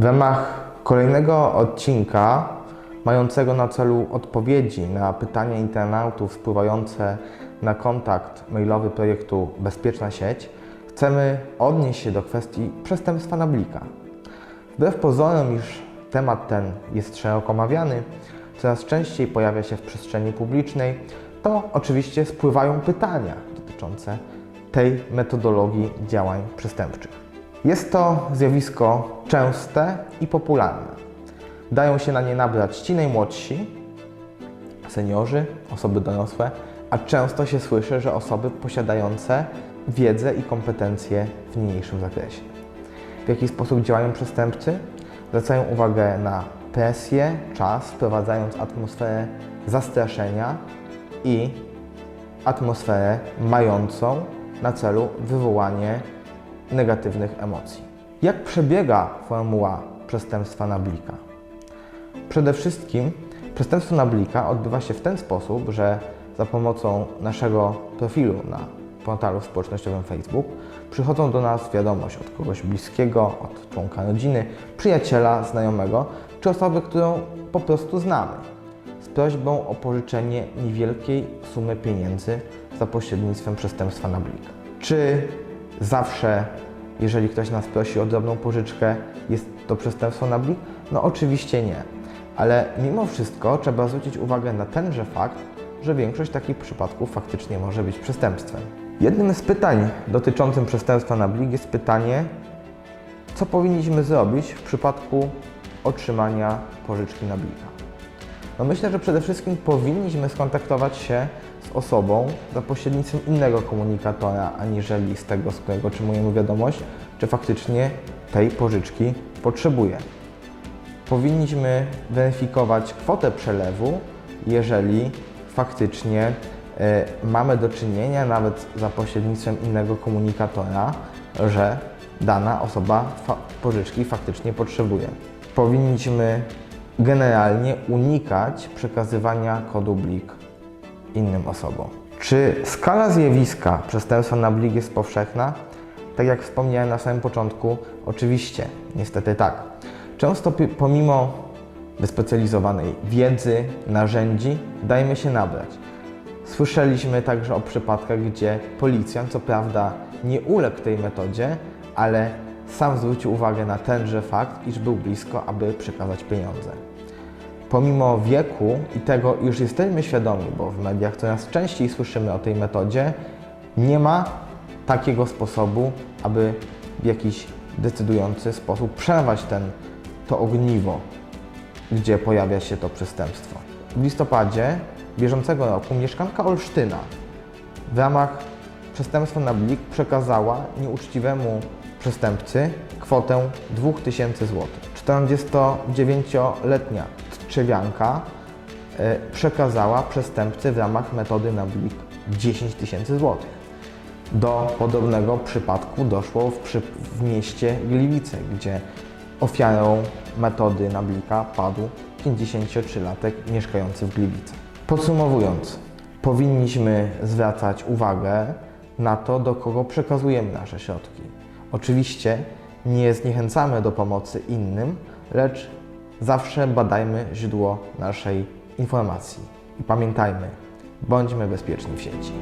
W ramach kolejnego odcinka, mającego na celu odpowiedzi na pytania internautów wpływające na kontakt mailowy projektu Bezpieczna Sieć, chcemy odnieść się do kwestii przestępstwa na blika. Wbrew pozorom, iż temat ten jest szeroko omawiany, coraz częściej pojawia się w przestrzeni publicznej, to oczywiście spływają pytania dotyczące tej metodologii działań przestępczych. Jest to zjawisko częste i popularne. Dają się na nie nabrać ci najmłodsi, seniorzy, osoby dorosłe, a często się słyszy, że osoby posiadające wiedzę i kompetencje w niniejszym zakresie. W jaki sposób działają przestępcy? Zwracają uwagę na presję, czas, wprowadzając atmosferę zastraszenia i atmosferę mającą na celu wywołanie negatywnych emocji. Jak przebiega formuła przestępstwa na blika? Przede wszystkim przestępstwo na blika odbywa się w ten sposób, że za pomocą naszego profilu na portalu społecznościowym Facebook przychodzą do nas wiadomość od kogoś bliskiego, od członka rodziny, przyjaciela, znajomego, czy osoby, którą po prostu znamy, z prośbą o pożyczenie niewielkiej sumy pieniędzy za pośrednictwem przestępstwa na blika. Czy zawsze, jeżeli ktoś nas prosi o drobną pożyczkę, jest to przestępstwo na blik? No oczywiście nie. Ale mimo wszystko trzeba zwrócić uwagę na tenże fakt, że większość takich przypadków faktycznie może być przestępstwem. Jednym z pytań dotyczącym przestępstwa na blik jest pytanie, co powinniśmy zrobić w przypadku otrzymania pożyczki na blika. No myślę, że przede wszystkim powinniśmy skontaktować się z osobą za pośrednictwem innego komunikatora, aniżeli z tego, z którego otrzymujemy wiadomość, czy faktycznie tej pożyczki potrzebuje. Powinniśmy weryfikować kwotę przelewu, jeżeli faktycznie e, mamy do czynienia nawet za pośrednictwem innego komunikatora, że dana osoba fa- pożyczki faktycznie potrzebuje. Powinniśmy generalnie unikać przekazywania kodu blik innym osobom. Czy skala zjawiska przestępstwa na blik jest powszechna? Tak jak wspomniałem na samym początku, oczywiście, niestety tak. Często pomimo wyspecjalizowanej wiedzy, narzędzi, dajmy się nabrać. Słyszeliśmy także o przypadkach, gdzie policjant, co prawda, nie uległ tej metodzie, ale sam zwrócił uwagę na tenże fakt, iż był blisko, aby przekazać pieniądze. Pomimo wieku i tego, iż jesteśmy świadomi, bo w mediach coraz częściej słyszymy o tej metodzie, nie ma takiego sposobu, aby w jakiś decydujący sposób przerwać ten, to ogniwo, gdzie pojawia się to przestępstwo. W listopadzie bieżącego roku mieszkanka Olsztyna w ramach przestępstwa na blik przekazała nieuczciwemu przestępcy kwotę 2000 zł. 49-letnia Trzewianka przekazała przestępcy w ramach metody na blik 10 tysięcy złotych. Do podobnego przypadku doszło w, przy, w mieście Gliwice, gdzie ofiarą metody na blika padł 53-latek mieszkający w Gliwice. Podsumowując, powinniśmy zwracać uwagę na to, do kogo przekazujemy nasze środki. Oczywiście nie zniechęcamy do pomocy innym, lecz zawsze badajmy źródło naszej informacji. I pamiętajmy, bądźmy bezpieczni w sieci.